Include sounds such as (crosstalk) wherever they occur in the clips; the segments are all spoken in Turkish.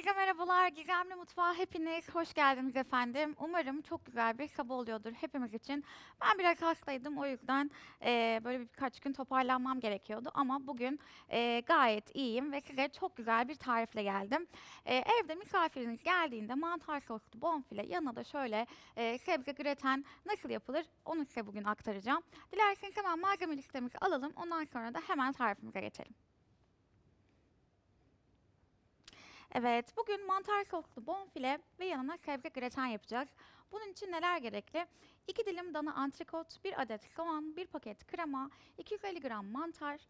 Herkese merhabalar. Gizemli Mutfağa hepiniz hoş geldiniz efendim. Umarım çok güzel bir sabah oluyordur hepimiz için. Ben biraz hastaydım o yüzden eee, böyle birkaç gün toparlanmam gerekiyordu. Ama bugün eee, gayet iyiyim ve size çok güzel bir tarifle geldim. Eee, evde misafiriniz geldiğinde mantar soslu bonfile yanına da şöyle eee, sebze greten nasıl yapılır onu size bugün aktaracağım. Dilerseniz hemen malzeme listemizi alalım. Ondan sonra da hemen tarifimize geçelim. Evet, bugün mantar soslu bonfile ve yanına sebze graten yapacağız. Bunun için neler gerekli? 2 dilim dana antrikot, 1 adet soğan, 1 paket krema, 250 gram mantar,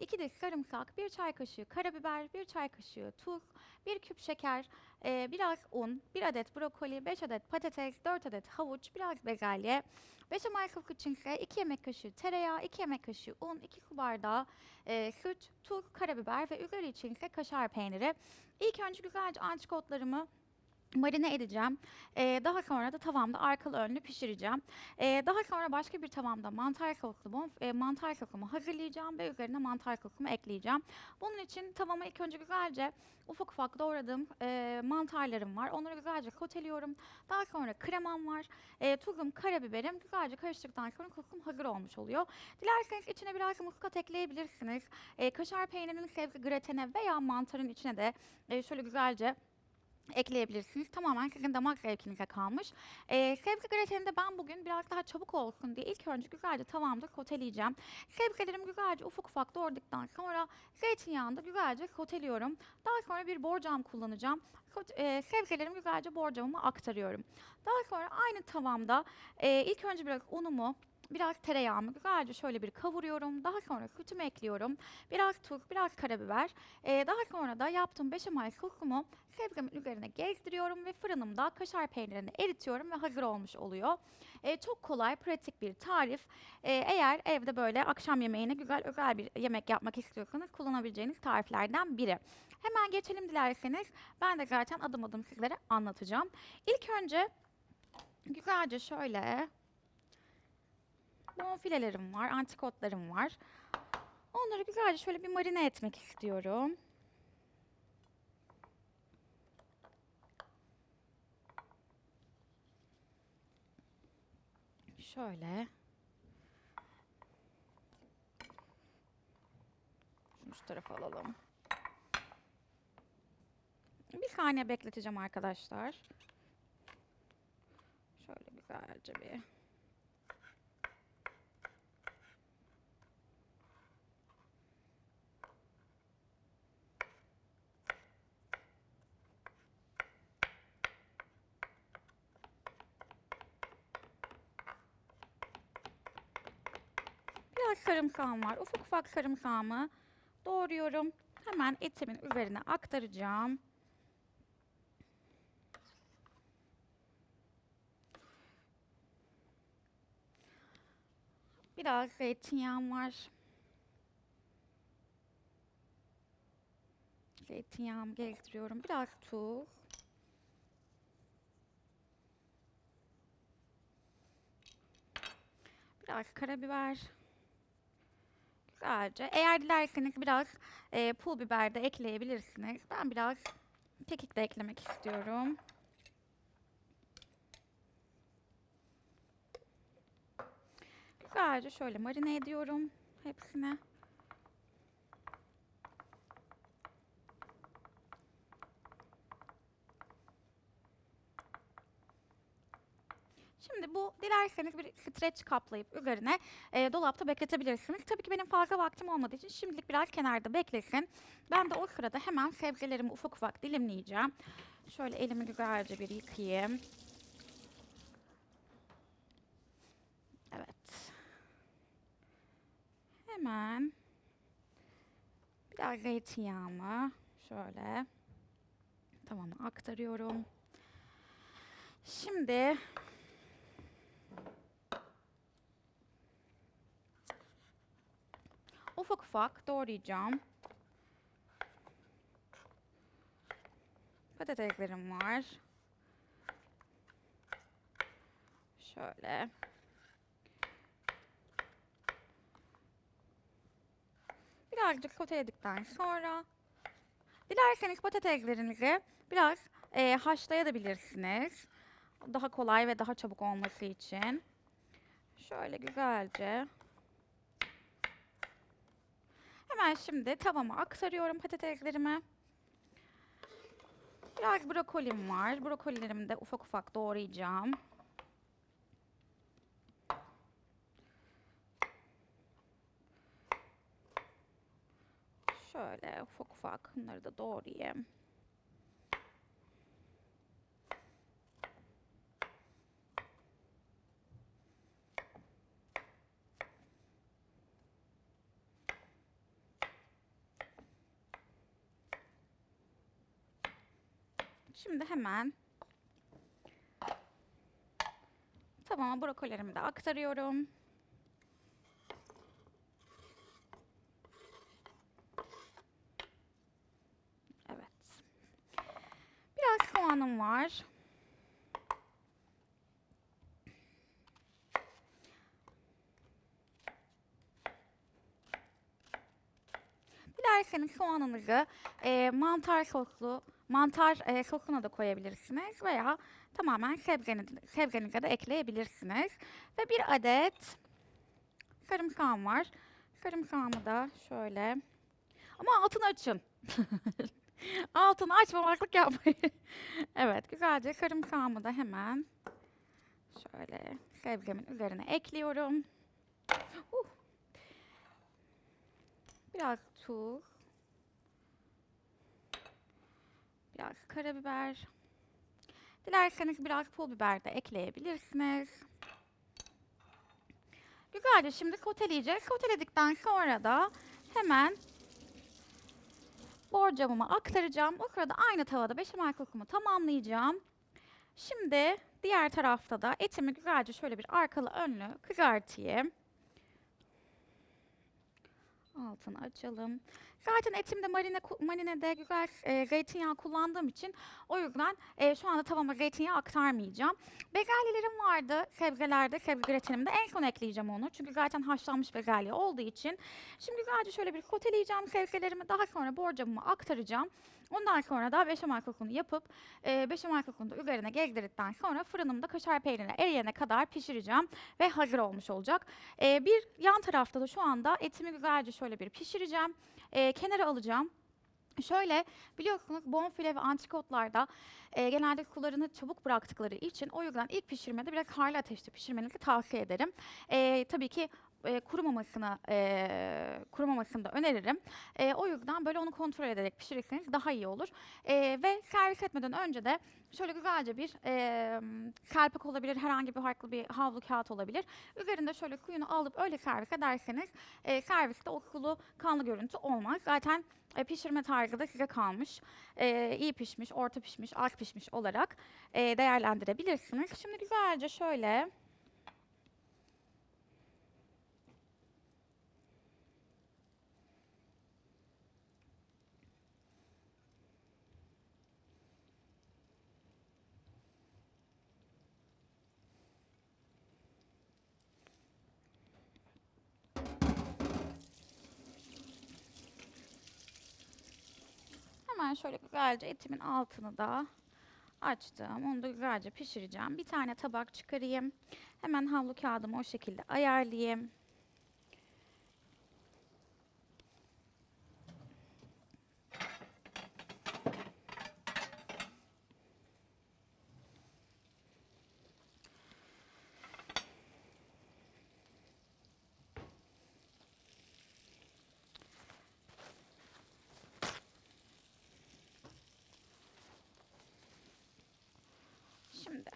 2 diş sarımsak, 1 çay kaşığı karabiber, 1 çay kaşığı tuz, 1 küp şeker, e, biraz un, 1 adet brokoli, 5 adet patates, 4 adet havuç, biraz bezelye. Beşamel sos için ise 2 yemek kaşığı tereyağı, 2 yemek kaşığı un, 2 su bardağı e, süt, tuz, karabiber ve üzeri için ise kaşar peyniri. İlk önce güzelce antrikotlarımı marine edeceğim. Ee, daha sonra da tavamda arkalı önlü pişireceğim. Ee, daha sonra başka bir tavamda mantar bonf- e, mantar sosumu hazırlayacağım ve üzerine mantar sosumu ekleyeceğim. Bunun için tavama ilk önce güzelce ufak ufak doğradığım e, mantarlarım var. Onları güzelce soteliyorum. Daha sonra kremam var. E, tuzum, karabiberim güzelce karıştıktan sonra sosum hazır olmuş oluyor. Dilerseniz içine biraz muskat ekleyebilirsiniz. E, kaşar peynirinin sebze gratene veya mantarın içine de e, şöyle güzelce ekleyebilirsiniz. Tamamen sizin damak zevkinize kalmış. Ee, sebze gratenini de ben bugün biraz daha çabuk olsun diye ilk önce güzelce tavamda soteleyeceğim. Sebzelerimi güzelce ufak ufak doğradıktan sonra zeytinyağında güzelce soteliyorum. Daha sonra bir borcam kullanacağım. Sot- e, sebzelerimi güzelce borcamıma aktarıyorum. Daha sonra aynı tavamda e, ilk önce biraz unumu, Biraz tereyağımı güzelce şöyle bir kavuruyorum. Daha sonra sütümü ekliyorum. Biraz tuz, biraz karabiber. Ee, daha sonra da yaptığım beşamel sosumu sebzemin üzerine gezdiriyorum ve fırınımda kaşar peynirini eritiyorum ve hazır olmuş oluyor. Ee, çok kolay, pratik bir tarif. Ee, eğer evde böyle akşam yemeğine güzel özel bir yemek yapmak istiyorsanız kullanabileceğiniz tariflerden biri. Hemen geçelim dilerseniz. Ben de zaten adım adım sizlere anlatacağım. İlk önce güzelce şöyle bonfilelerim var, antikotlarım var. Onları güzelce şöyle bir marine etmek istiyorum. Şöyle. Şunu şu tarafa alalım. Bir saniye bekleteceğim arkadaşlar. Şöyle güzelce bir Biraz sarımsağım var. Ufak ufak sarımsağımı doğruyorum. Hemen etimin üzerine aktaracağım. Biraz zeytinyağım var. Zeytinyağımı gezdiriyorum. Biraz tuz. Biraz karabiber. Güzelce. Eğer dilerseniz biraz e, pul biber de ekleyebilirsiniz. Ben biraz kekik de eklemek istiyorum. Güzelce şöyle marine ediyorum hepsine. Şimdi bu dilerseniz bir streç kaplayıp üzerine e, dolapta bekletebilirsiniz. Tabii ki benim fazla vaktim olmadığı için şimdilik biraz kenarda beklesin. Ben de o sırada hemen sebzelerimi ufak ufak dilimleyeceğim. Şöyle elimi güzelce bir yıkayayım. Evet. Hemen biraz zeytinyağımı şöyle tamam aktarıyorum. Şimdi ufak ufak doğrayacağım. Patateslerim var. Şöyle. Birazcık soteledikten sonra Dilerseniz patateslerinizi biraz e, haşlayabilirsiniz. Daha kolay ve daha çabuk olması için. Şöyle güzelce. Hemen şimdi tavama aktarıyorum patateslerimi. Biraz brokolim var. Brokolilerimi de ufak ufak doğrayacağım. Şöyle ufak ufak bunları da doğrayayım. Şimdi hemen tavama brokolilerimi de aktarıyorum. Evet. Biraz soğanım var. Dilerseniz soğanınızı e, mantar soslu, mantar e, sosuna da koyabilirsiniz veya tamamen sebzeniz, sebzenize de ekleyebilirsiniz. Ve bir adet sarımsağım var. Sarımsağımı da şöyle ama altını açın. (laughs) altını açmamaklık yapmayın. (laughs) evet güzelce sarımsağımı da hemen şöyle sebzemin üzerine ekliyorum. Uh. Biraz tuz. Biraz karabiber. Dilerseniz biraz pul biber de ekleyebilirsiniz. Güzelce şimdi soteleyeceğiz. Soteledikten sonra da hemen borcamımı aktaracağım. O sırada aynı tavada beşamel sosumu tamamlayacağım. Şimdi diğer tarafta da etimi güzelce şöyle bir arkalı önlü kızartayım. Altını açalım. Zaten etimde marine, marinede güzel e, zeytinyağı kullandığım için o yüzden e, şu anda tavama zeytinyağı aktarmayacağım. Bezelyelerim vardı sebzelerde, sebze gratenimde. En son ekleyeceğim onu. Çünkü zaten haşlanmış bezelye olduğu için. Şimdi güzelce şöyle bir koteleyeceğim sebzelerimi. Daha sonra borcamımı aktaracağım. Ondan sonra da beşamel sosunu yapıp e, beşamel sosunu da üzerine gezdirdikten sonra fırınımda kaşar peynirini eriyene kadar pişireceğim ve hazır olmuş olacak. E, bir yan tarafta da şu anda etimi güzelce şöyle bir pişireceğim. E, kenara alacağım. Şöyle biliyorsunuz bonfile ve antrikotlarda e, genelde sularını çabuk bıraktıkları için o yüzden ilk pişirmede biraz harlı ateşte pişirmenizi tavsiye ederim. E, tabii ki e, kurumamasını e, kurumamasını da öneririm. E, o yüzden böyle onu kontrol ederek pişirirseniz daha iyi olur. E, ve servis etmeden önce de şöyle güzelce bir e, serpek olabilir, herhangi bir farklı bir havlu kağıt olabilir. Üzerinde şöyle suyunu alıp öyle servis ederseniz e, serviste o sulu kanlı görüntü olmaz. Zaten e, pişirme tarzı da size kalmış. E, iyi pişmiş, orta pişmiş, az pişmiş olarak e, değerlendirebilirsiniz. Şimdi güzelce şöyle Hemen şöyle güzelce etimin altını da açtım. Onu da güzelce pişireceğim. Bir tane tabak çıkarayım. Hemen havlu kağıdımı o şekilde ayarlayayım. Şimdi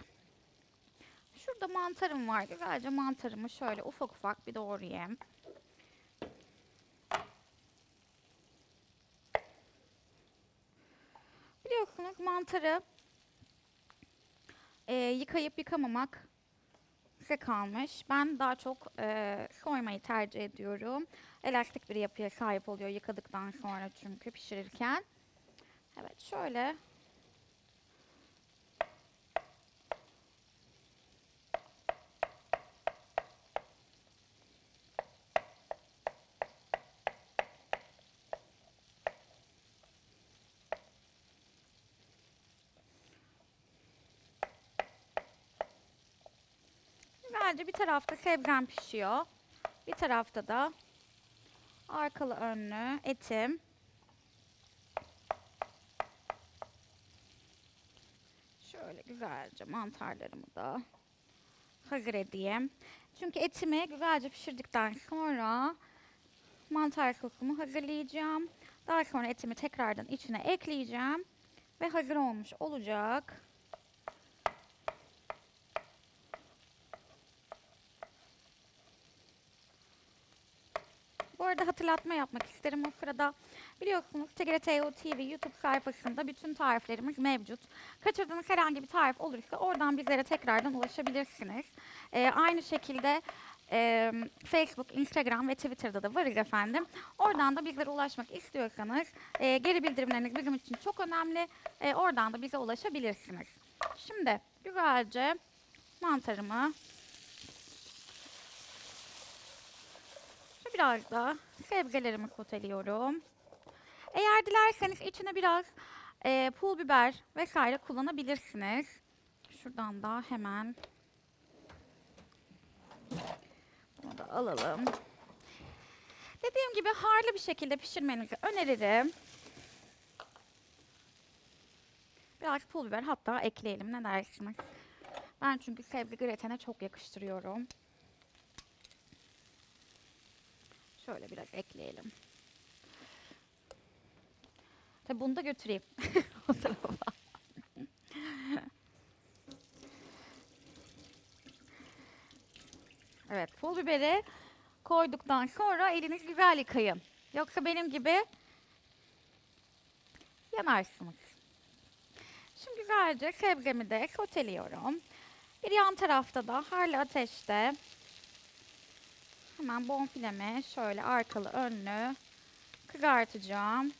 şurada mantarım var. Güzelce mantarımı şöyle ufak ufak bir doğrayayım. Biliyorsunuz mantarı e, yıkayıp yıkamamak size kalmış. Ben daha çok e, soymayı tercih ediyorum. Elastik bir yapıya sahip oluyor yıkadıktan sonra çünkü pişirirken. Evet şöyle güzelce bir tarafta sebzem pişiyor. Bir tarafta da arkalı önlü etim. Şöyle güzelce mantarlarımı da hazır edeyim. Çünkü etimi güzelce pişirdikten sonra mantar sosumu hazırlayacağım. Daha sonra etimi tekrardan içine ekleyeceğim ve hazır olmuş olacak. Bu arada hatırlatma yapmak isterim o sırada. Biliyorsunuz TGRT TV YouTube sayfasında bütün tariflerimiz mevcut. Kaçırdığınız herhangi bir tarif olursa oradan bizlere tekrardan ulaşabilirsiniz. Ee, aynı şekilde e, Facebook, Instagram ve Twitter'da da varız efendim. Oradan da bizlere ulaşmak istiyorsanız e, geri bildirimleriniz bizim için çok önemli. E, oradan da bize ulaşabilirsiniz. Şimdi güzelce mantarımı biraz da sebzelerimi soteliyorum. Eğer dilerseniz içine biraz e, pul biber vesaire kullanabilirsiniz. Şuradan da hemen bunu da alalım. Dediğim gibi harlı bir şekilde pişirmenizi öneririm. Biraz pul biber hatta ekleyelim ne dersiniz? Ben çünkü sebze gratene çok yakıştırıyorum. Şöyle biraz ekleyelim. Tabi bunu da götüreyim. (laughs) o tarafa. evet, pul biberi koyduktan sonra eliniz güzel yıkayın. Yoksa benim gibi yanarsınız. Şimdi güzelce sebzemi de soteliyorum. Bir yan tarafta da harlı ateşte Hemen bonfilemi şöyle arkalı önlü kızartacağım.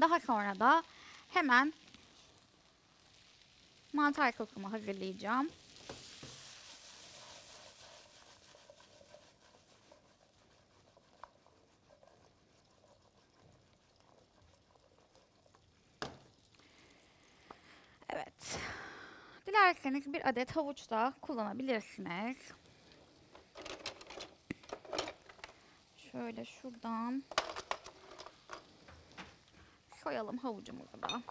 Daha sonra da hemen mantar sosumu hazırlayacağım. Evet. Dilerseniz bir adet havuç da kullanabilirsiniz. Şöyle şuradan soyalım havucumuzu da.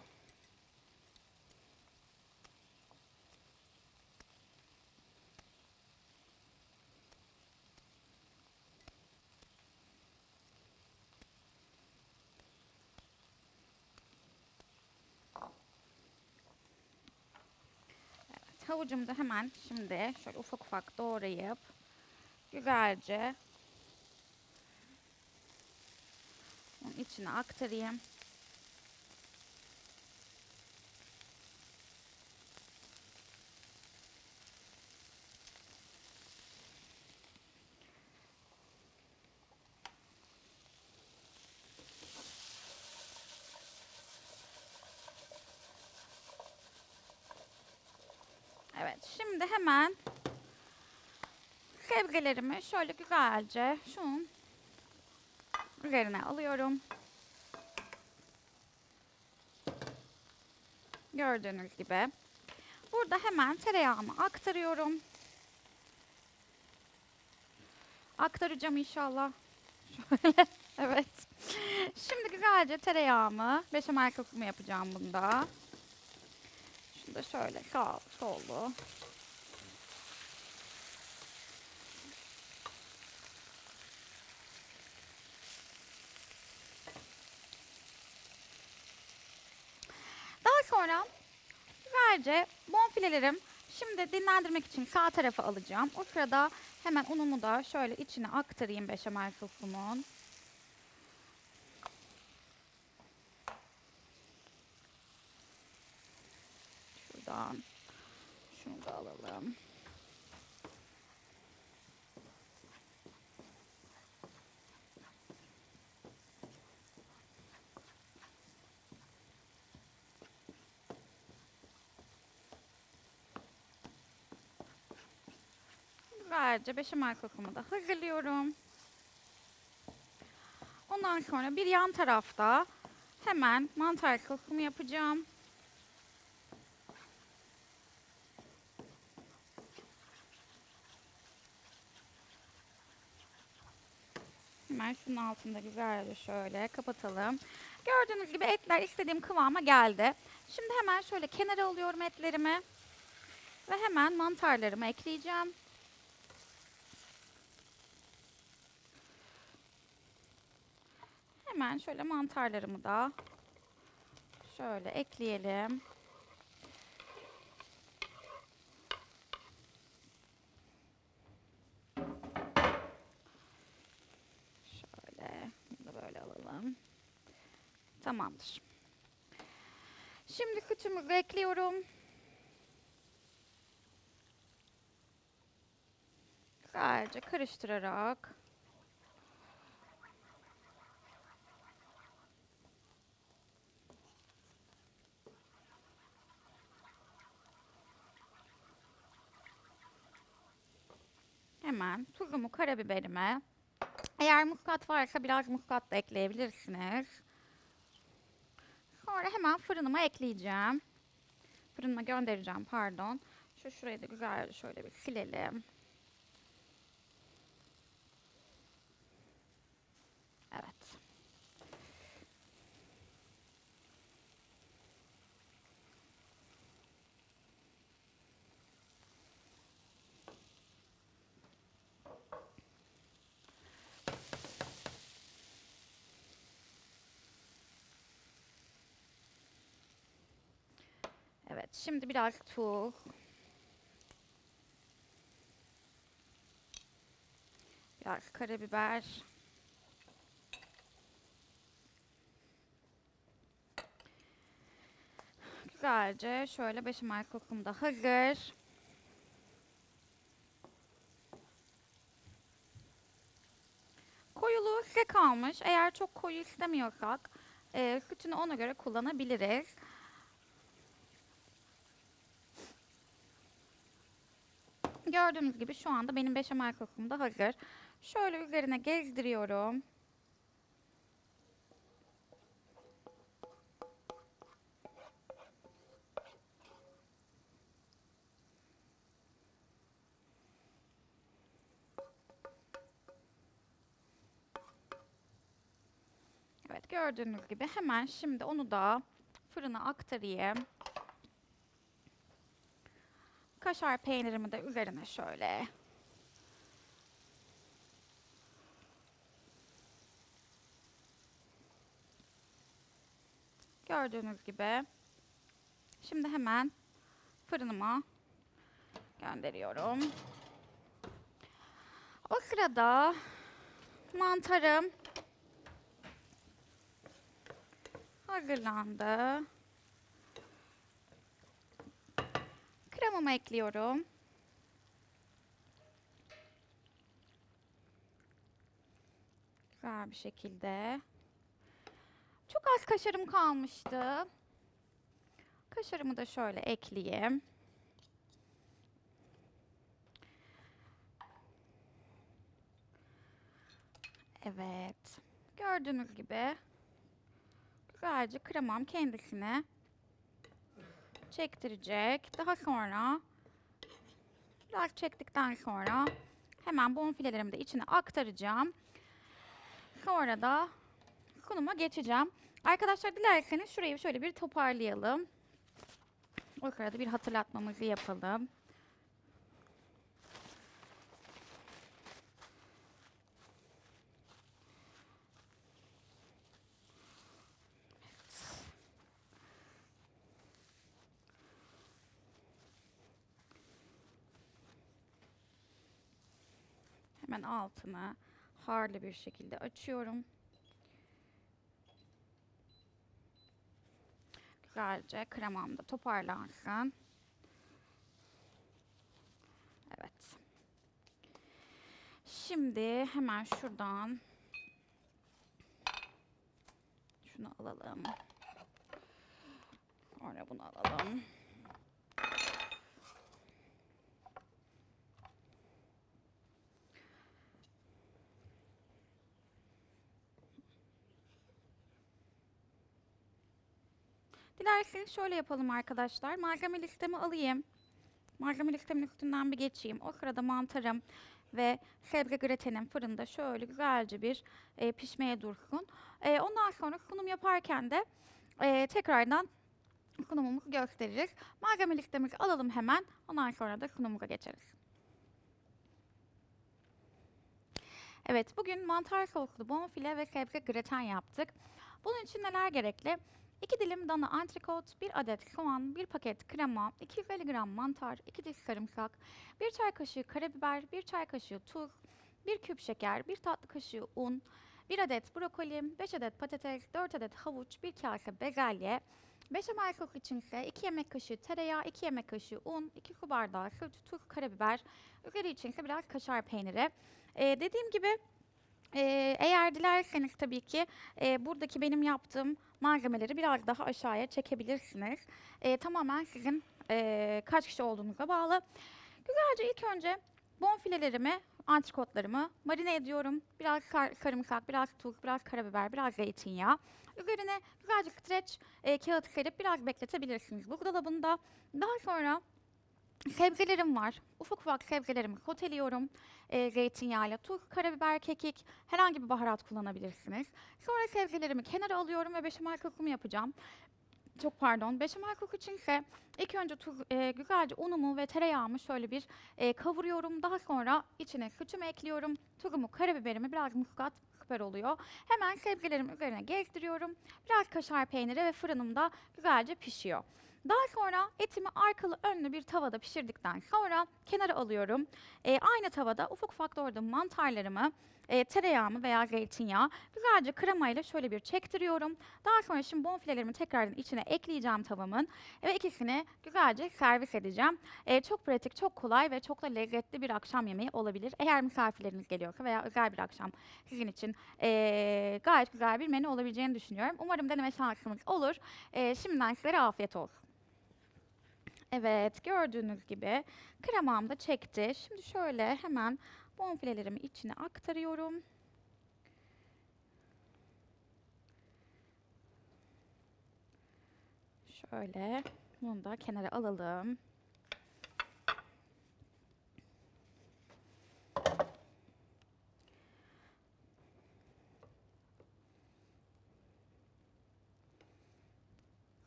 Evet, hemen şimdi şöyle ufak ufak doğrayıp güzelce içine aktarayım. Evet, şimdi hemen sebzelerimi şöyle güzelce şunun üzerine alıyorum. Gördüğünüz gibi. Burada hemen tereyağımı aktarıyorum. Aktaracağım inşallah. (laughs) Şöyle. evet. Şimdi güzelce tereyağımı, beşamel sosumu yapacağım bunda. Şunu da şöyle sağ sollu. Daha sonra güzelce bonfilelerim şimdi dinlendirmek için sağ tarafa alacağım. O sırada hemen unumu da şöyle içine aktarayım beşamel sosumun. Ve ayrıca beşamel kokumu da hazırlıyorum. Ondan sonra bir yan tarafta hemen mantar kokumu yapacağım. Hemen şunun altında güzelce şöyle kapatalım. Gördüğünüz gibi etler istediğim kıvama geldi. Şimdi hemen şöyle kenara alıyorum etlerimi. Ve hemen mantarlarımı ekleyeceğim. Hemen şöyle mantarlarımı da şöyle ekleyelim. Şöyle bunu da böyle alalım. Tamamdır. Şimdi sütümüzü ekliyorum. Güzelce karıştırarak hemen tuzumu, karabiberimi eğer muskat varsa biraz muskat da ekleyebilirsiniz. Sonra hemen fırınıma ekleyeceğim. Fırınıma göndereceğim pardon. Şu şurayı da güzelce şöyle bir silelim. Evet. Evet, şimdi biraz tuz. Biraz karabiber. Güzelce şöyle beşamel kokum da hazır. Koyuluğu size kalmış. Eğer çok koyu istemiyorsak e, sütünü ona göre kullanabiliriz. Gördüğünüz gibi şu anda benim beşamel sokum da hazır. Şöyle üzerine gezdiriyorum. Evet gördüğünüz gibi hemen şimdi onu da fırına aktarayım. Kaşar peynirimi de üzerine şöyle Gördüğünüz gibi. Şimdi hemen fırınıma gönderiyorum. O sırada mantarım hazırlandı. Kremamı ekliyorum. Güzel bir şekilde. Çok az kaşarım kalmıştı. Kaşarımı da şöyle ekleyeyim. Evet. Gördüğünüz gibi güzelce kremam kendisini çektirecek. Daha sonra biraz çektikten sonra hemen bonfilelerimi de içine aktaracağım. Sonra da konuma geçeceğim. Arkadaşlar dilerseniz şurayı şöyle bir toparlayalım. O sırada bir hatırlatmamızı yapalım. Hemen altını harlı bir şekilde açıyorum. Güzelce kremam da toparlansın. Evet. Şimdi hemen şuradan şunu alalım. Sonra bunu alalım. Dilerseniz şöyle yapalım arkadaşlar. Malzeme listemi alayım. Malzeme listemin üstünden bir geçeyim. O sırada mantarım ve sebze gratenim fırında şöyle güzelce bir e, pişmeye dursun. E, ondan sonra sunum yaparken de e, tekrardan sunumumuzu gösteririz. Malzeme listemizi alalım hemen. Ondan sonra da sunumumuza geçeriz. Evet, bugün mantar soslu bonfile ve sebze graten yaptık. Bunun için neler gerekli? 2 dilim dana antrikot, 1 adet soğan, 1 paket krema, 250 gram mantar, 2 diş sarımsak, 1 çay kaşığı karabiber, 1 çay kaşığı tuz, 1 küp şeker, 1 tatlı kaşığı un, 1 adet brokoli, 5 adet patates, 4 adet havuç, 1 kase bezelye, Beşamel sos için ise 2 yemek kaşığı tereyağı, 2 yemek kaşığı un, 2 su bardağı süt, tuz, karabiber, üzeri için ise biraz kaşar peyniri. Ee, dediğim gibi e, eğer dilerseniz tabii ki e, buradaki benim yaptığım malzemeleri biraz daha aşağıya çekebilirsiniz. E, tamamen sizin e, kaç kişi olduğunuza bağlı. Güzelce ilk önce bonfilelerimi, antrikotlarımı marine ediyorum. Biraz sar- sarımsak, biraz tuz, biraz karabiber, biraz zeytinyağı. Üzerine güzelce streç e, kağıt serip biraz bekletebilirsiniz buzdolabında. Daha sonra sebzelerim var. Ufak ufak sebzelerimi soteliyorum. E, zeytinyağıyla tuz, karabiber, kekik, herhangi bir baharat kullanabilirsiniz. Sonra sebzelerimi kenara alıyorum ve beşamel sosumu yapacağım. Çok pardon. Beşamel sos için ise ilk önce tuz, e, güzelce unumu ve tereyağımı şöyle bir e, kavuruyorum. Daha sonra içine sütümü ekliyorum. Tuzumu, karabiberimi, biraz muskat süper oluyor. Hemen sebzelerimi üzerine gezdiriyorum. Biraz kaşar peyniri ve fırınımda güzelce pişiyor. Daha sonra etimi arkalı önlü bir tavada pişirdikten sonra kenara alıyorum. E, aynı tavada ufak ufak doğradığım mantarlarımı, e, tereyağımı veya zeytinyağı güzelce kremayla şöyle bir çektiriyorum. Daha sonra şimdi bonfilelerimi tekrardan içine ekleyeceğim tavamın ve ikisini güzelce servis edeceğim. E, çok pratik, çok kolay ve çok da lezzetli bir akşam yemeği olabilir. Eğer misafirleriniz geliyorsa veya özel bir akşam sizin için e, gayet güzel bir menü olabileceğini düşünüyorum. Umarım deneme şansınız olur. E, şimdiden sizlere afiyet olsun. Evet, gördüğünüz gibi kremam da çekti. Şimdi şöyle hemen bonfilelerimi içine aktarıyorum. Şöyle bunu da kenara alalım.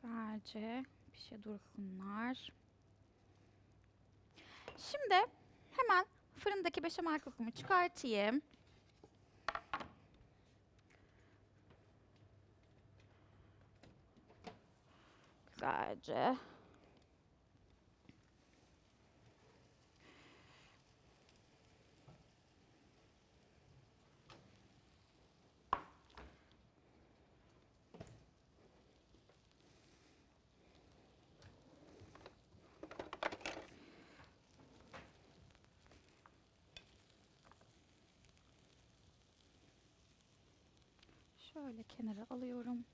Güzelce pişe dursunlar. Şimdi hemen fırındaki beşamel sosumu çıkartayım. Güzelce. Şöyle kenara alıyorum.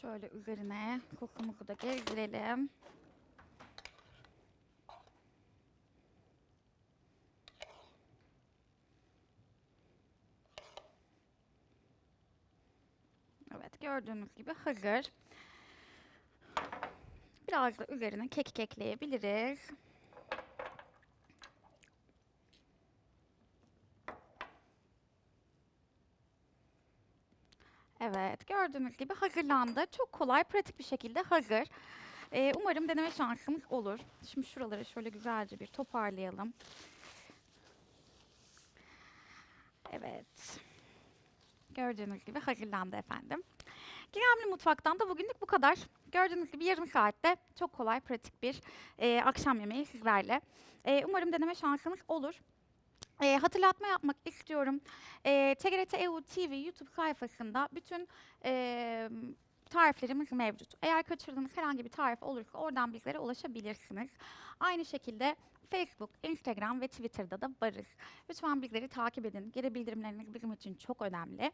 Şöyle üzerine kokumuzu da gezdirelim. Evet gördüğünüz gibi hazır. Biraz da üzerine kekik ekleyebiliriz. Evet, gördüğünüz gibi hazırlandı. Çok kolay, pratik bir şekilde hazır. Ee, umarım deneme şansımız olur. Şimdi şuraları şöyle güzelce bir toparlayalım. Evet. Gördüğünüz gibi hazırlandı efendim. Gizemli Mutfak'tan da bugünlük bu kadar. Gördüğünüz gibi yarım saatte çok kolay, pratik bir e, akşam yemeği sizlerle. E, umarım deneme şansınız olur. E, hatırlatma yapmak istiyorum. E, TGRT EU TV YouTube sayfasında bütün e, tariflerimiz mevcut. Eğer kaçırdığınız herhangi bir tarif olursa oradan bizlere ulaşabilirsiniz. Aynı şekilde Facebook, Instagram ve Twitter'da da varız. Lütfen bizleri takip edin. Geri bildirimleriniz bizim için çok önemli.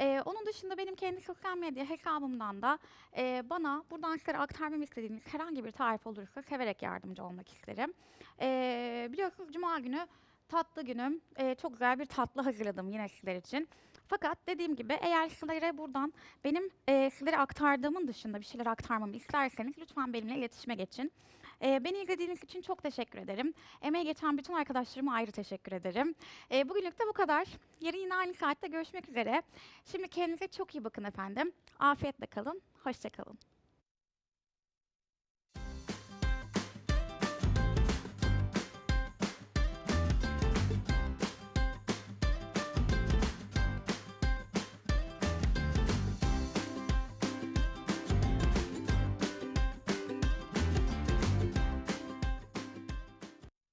Ee, onun dışında benim kendi sosyal medya hesabımdan da e, bana buradan sizlere aktarmamı istediğiniz herhangi bir tarif olursa severek yardımcı olmak isterim. Ee, biliyorsunuz Cuma günü tatlı günüm. Ee, çok güzel bir tatlı hazırladım yine sizler için. Fakat dediğim gibi eğer sizlere buradan benim e, sizlere aktardığımın dışında bir şeyler aktarmamı isterseniz lütfen benimle iletişime geçin. Ee, beni izlediğiniz için çok teşekkür ederim. Emeği geçen bütün arkadaşlarıma ayrı teşekkür ederim. Ee, bugünlük de bu kadar. Yarın yine aynı saatte görüşmek üzere. Şimdi kendinize çok iyi bakın efendim. Afiyetle kalın. Hoşça kalın.